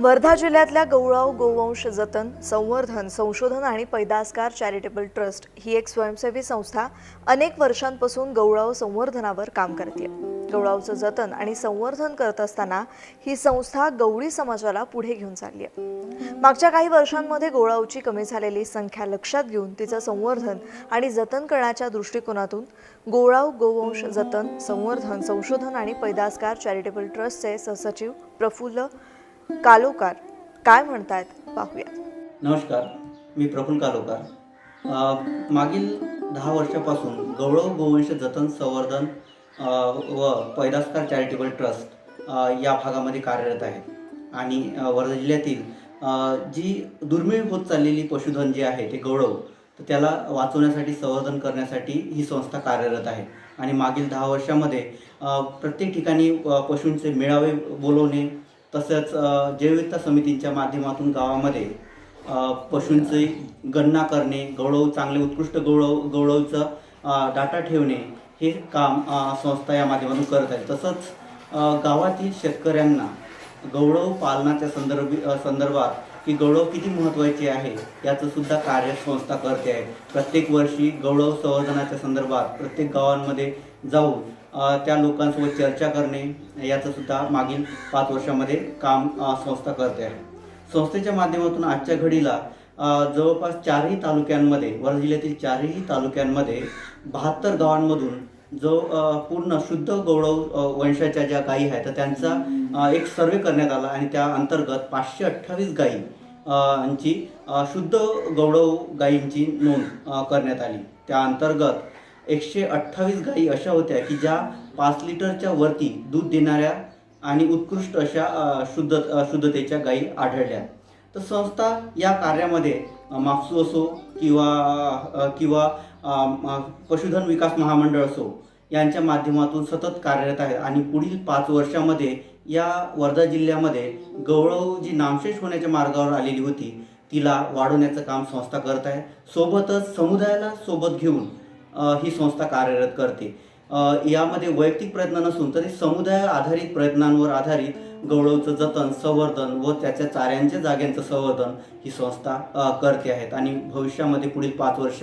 वर्धा जिल्ह्यातल्या गौळाव गोवंश जतन संवर्धन संशोधन आणि पैदासकार चॅरिटेबल ट्रस्ट ही एक स्वयंसेवी संस्था अनेक वर्षांपासून गौळाव संवर्धनावर काम करते गौळावचं जतन आणि संवर्धन करत असताना ही संस्था गवळी समाजाला पुढे घेऊन चालली आहे मागच्या काही वर्षांमध्ये गोळावची कमी झालेली संख्या लक्षात घेऊन तिचं संवर्धन आणि जतन करण्याच्या दृष्टिकोनातून गोळाव गोवंश जतन संवर्धन संशोधन आणि पैदासकार चॅरिटेबल ट्रस्टचे सहसचिव प्रफुल्ल कालोकार काय म्हणतायत? पाहूया. नमस्कार मी प्रफुल कालोकार. मागील दहा वर्षापासून गौरव गोवंश जतन संवर्धन व पैदासकार चॅरिटेबल ट्रस्ट या भागामध्ये कार्यरत आहे आणि वर्धा जिल्ह्यातील जी दुर्मिळ होत चाललेली पशुधन जे आहे ते गौरव तर त्याला वाचवण्यासाठी संवर्धन करण्यासाठी ही संस्था कार्यरत आहे. आणि मागील दहा वर्षामध्ये प्रत्येक ठिकाणी पशूंचे मेळावे बोलवणे तसंच अ, जैवविविधता समितींच्या माध्यमातून गावामध्ये पशूंचे पशूंची गणना करणे गौरव चांगले उत्कृष्ट गौरव गौरवचं डाटा ठेवणे हे काम संस्था या माध्यमातून करत आहे तसंच गावातील शेतकऱ्यांना गौरव पालनाच्या संदर्भ संदर्भात की गौरव किती महत्त्वाचे आहे याचं सुद्धा कार्य संस्था करते आहे. प्रत्येक वर्षी गौरव संवर्धनाच्या संदर्भात प्रत्येक गावांमध्ये जाऊन त्या लोकांसोबत चर्चा करणे याचं सुद्धा मागील पाच वर्षामध्ये काम संस्था करते आहे. संस्थेच्या माध्यमातून आजच्या घडीला जवळपास चारही तालुक्यांमध्ये वर्धा जिल्ह्यातील चारही तालुक्यांमध्ये बहात्तर गावांमधून जो पूर्ण शुद्ध गौरव वंशाच्या ज्या गायी आहेत तर त्यांचा एक सर्वे करण्यात आला आणि त्या अंतर्गत पाचशे अठ्ठावीस गायी यांची शुद्ध गौरव गायींची नोंद करण्यात आली. त्या अंतर्गत एकशे अठ्ठावीस गायी अशा होत्या की ज्या पाच लिटरच्या वरती दूध देणाऱ्या आणि उत्कृष्ट अशा शुद्ध शुद्धतेच्या गायी आढळल्या. तर संस्था या कार्यामध्ये माफसू असो किंवा किंवा पशुधन विकास महामंडळ असो यांच्या माध्यमातून सतत कार्यरत आहेत. आणि पुढील पाच वर्षामध्ये या वर्धा जिल्ह्यामध्ये गौरव जी नामशेष होण्याच्या मार्गावर आलेली होती तिला वाढवण्याचं काम संस्था करत आहे. सोबतच समुदायाला सोबत घेऊन ही संस्था कार्यरत करते. यामध्ये वैयक्तिक प्रयत्न नसून तरी समुदाय आधारित प्रयत्नांवर आधारित गौरवचं जतन संवर्धन व त्याच्या चाऱ्यांच्या जाग्यांचं संवर्धन ही संस्था करते आहेत. आणि भविष्यामध्ये पुढील पाच वर्ष